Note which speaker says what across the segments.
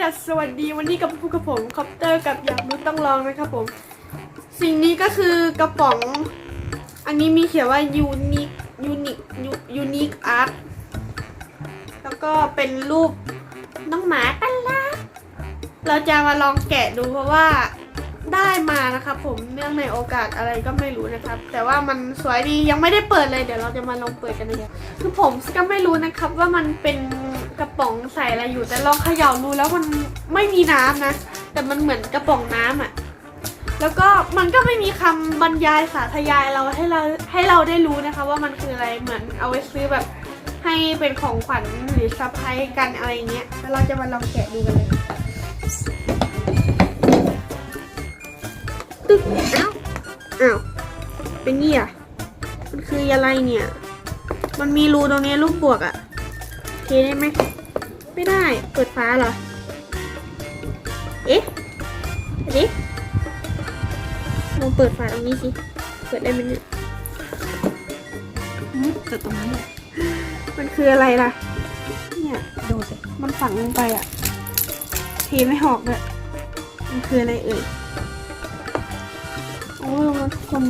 Speaker 1: ดัสสวัสดีวันนี้กับพวกกับผมคอปเตอร์กับอยากรู้ต้องลองนะครับผม สิ่งนี้ก็คือกระป๋อง อันนี้มีเขียนว่ายูนิคยูนิคยูนิคอาร์ตแล้วก็เป็นรูปน้องหมาตั้นละเราจะมาลองแกะดูเพราะว่า ได้มานะครับผมเนื่องในโอกาสอะไรก็ไม่รู้นะครับ แต่ว่ามันสวยดียังไม่ได้เปิดเลยเดี๋ยวเราจะมาลองเปิดกันเลยคือผมก็ไม่รู้นะครับว่ามันเป็นกระป๋องใส่อะไรอยู่ แต่ลองเขย่าดูแล้วมันไม่มีน้ำนะ แต่มันเหมือนกระป๋องน้ำอะแล้วก็มันก็ไม่มีคำบรรยายสาธยายเราให้เราให้เราได้รู้นะคะ ว่ามันคืออะไรเหมือนเอาไว้ซื้อแบบให้เป็นของขวัญหรือซับไพรส์กันอะไรเงี้ยแล้วเราจะมาลองแกะดูกันเลย ตึ๊กอ้าวอ้าวเป็นนี่อะมันคืออะไรเนี่ย มันมีรูตรงนี้รูปบวกอะเทได้ไหมไม่ได้เปิดฟ้าเหรอ เอ๊ะเอ๊ะลองเปิดฝาตรงนี้สิ เปิดได้ไหมเนี่ย
Speaker 2: จุดตรงนั้นเลย
Speaker 1: มันคืออะไรล่ะ เนี่ย
Speaker 2: ดูสิ
Speaker 1: มันฝังลงไปอะ เทไม่หอกเลยมันคืออะไรเอ่ย โอ้ยทุกคน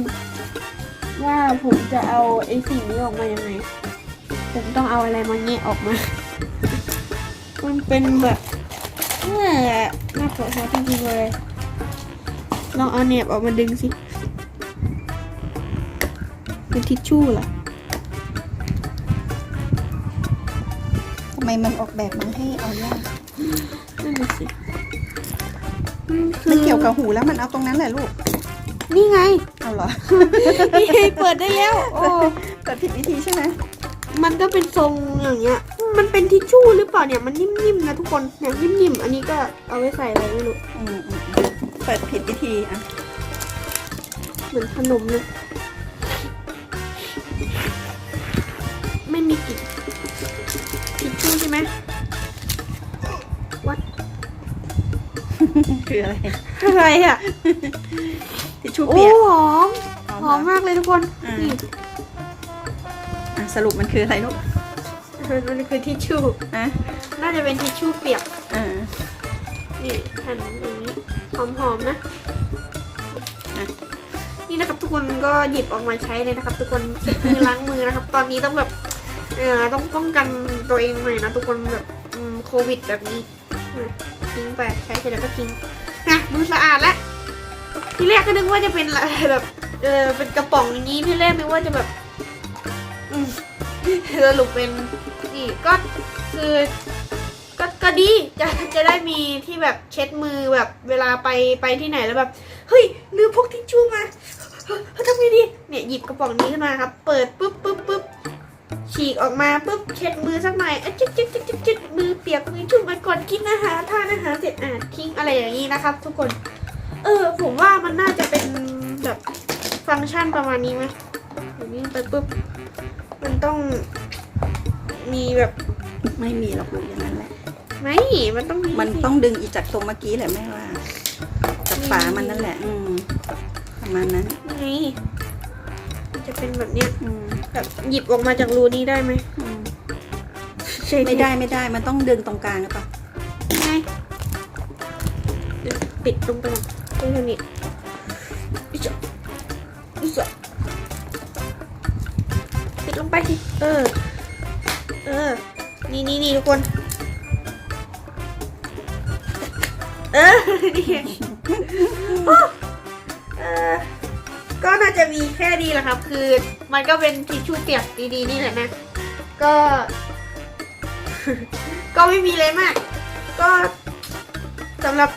Speaker 1: ว่าผมจะเอาไอ้สิ่งนี้ออกมายังไง ผมต้องเอาอะไรมาแงะออกมา มันเป็นแบบเออน่าปวดหัวจริงๆเลย ลองเอาเน็บออกมาดึงสิ เป็นทิชชู่เหรอ
Speaker 2: ทำไมมันออกแบบมาให้เอายาก
Speaker 1: นั่นน่ะสิ
Speaker 2: ไม่เกี่ยวกับหูแล้วมันเอาตรงนั้นแหละลูก
Speaker 1: นี่ไง
Speaker 2: เอาเหรอ
Speaker 1: นี่ไงเปิดได้แล้วโอ้
Speaker 2: เปิดผิดวิธีใช่ไหม
Speaker 1: มันก็เป็นทรงอย่างเงี้ย มันเป็นทิชชู่หรือเปล่าเนี่ย มันนิ่มๆนะทุกคนเนี่ยนิ่มๆ อันนี้ก็เอาไว้ใส่อะไรไม่รู้
Speaker 2: อืมอืมอืมเปิดผิดวิธีอะ
Speaker 1: เหมือนขนมเลย ไม่มีกลิ่นทิชชู่ใช่ไหม
Speaker 2: คืออะไร
Speaker 1: อะไรอะ
Speaker 2: ทิชชู่
Speaker 1: โอ้
Speaker 2: เปียก
Speaker 1: หอม
Speaker 2: หอม
Speaker 1: หอมมากเลยทุกคน
Speaker 2: อ่า
Speaker 1: นี่
Speaker 2: อะสรุปมันคืออะไรลูก
Speaker 1: มันคือทิชชู่
Speaker 2: อะ
Speaker 1: น่าจะเป็นทิชชู่เปียก
Speaker 2: อ่า
Speaker 1: นี่แผ่นอย่างนี้หอมๆนะ
Speaker 2: อะ
Speaker 1: นี่นะครับทุกคนก็หยิบออกมาใช้เลยนะครับ ทุกคนเช็ดมือล้างมือนะครับ ตอนนี้ต้องแบบเออต้องป้องกันตัวเองหน่อยนะทุกคนแบบอืมโควิดแบบนี้อะ ทิ้งไปใช้เสร็จแล้วก็ทิ้งนะมือสะอาดแล้วที่แรกก็นึกว่าจะเป็นอะไรแบบเออเป็นกระป๋องอย่างนี้ที่แรกนึกว่าจะแบบอืมสรุปเป็นนี่ก็คือก็ก็ดีจะจะได้มีที่แบบเช็ดมือแบบเวลาไปไปที่ไหนแล้วแบบเฮ้ยลืมพกทิชชู่มาเฮ้ยทำไงดีเนี่ยหยิบกระป๋องนี้ขึ้นมาครับ เปิดปุ๊บปุ๊บปุ๊บฉีกออกมาปุ๊บเช็ดมือสักหน่อยเอ๊ะ ก่อนกินอาหารทานอาหารเสร็จอะทิ้งอะไรอย่างนี้นะครับ ทุกคน เออ ผมว่ามันน่าจะเป็นแบบฟังก์ชันประมาณนี้ไหมอย่างนี้ไปปุ๊บ มันต้องมีแบบ
Speaker 2: ไม่มีหรอกลูกอย่างนั้นแหละ
Speaker 1: ไม่มันต้องมี
Speaker 2: มัน
Speaker 1: สิ
Speaker 2: ต้องดึงอีจากตรงเมื่อกี้แหละแม่ว่าจากฝามันนั่นแหละ อืมประมาณนั้น
Speaker 1: ไงมันจะเป็นแบบเนี้ย
Speaker 2: อืม
Speaker 1: แบบหยิบออกมาจากรูนี้ได้ไหม
Speaker 2: อืม
Speaker 1: ใช่
Speaker 2: ไม่ได้ไม่ได้ มันต้องดึงตรงกลางหรือเปล่า
Speaker 1: ไงเดี๋ยว ปิดตรงไปก่อนตรงนี้อิจฉาอิจฉาปิดลงไปสิ เออ เออ นี่นี่นี่ทุกคน เออ นี่เออก็น่าจะมีแค่นี้แหละครับ คือมันก็เป็นทิชชู่เปียกดีๆนี่แหละนะ ก็ ก็ไม่มีอะไรมาก ก็สำหรับ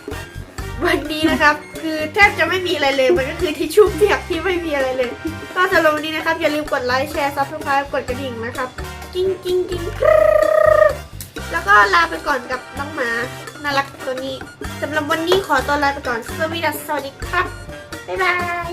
Speaker 1: วันนี้นะครับ คือแทบจะไม่มีอะไรเลย มันก็คือทิชชู่เปียกที่ไม่มีอะไรเลย ก็สำหรับวันนี้นะครับ อย่าลืมกดไลค์แชร์ซับสไครต์กดกระดิ่งนะครับ กิ้งกิ้งกิ้งแล้วก็ลาไปก่อนกับน้องหมาน่ารักตัวนี้สำหรับวันนี้ขอตัวลาไปก่อนสวัสดีครับบ๊ายบาย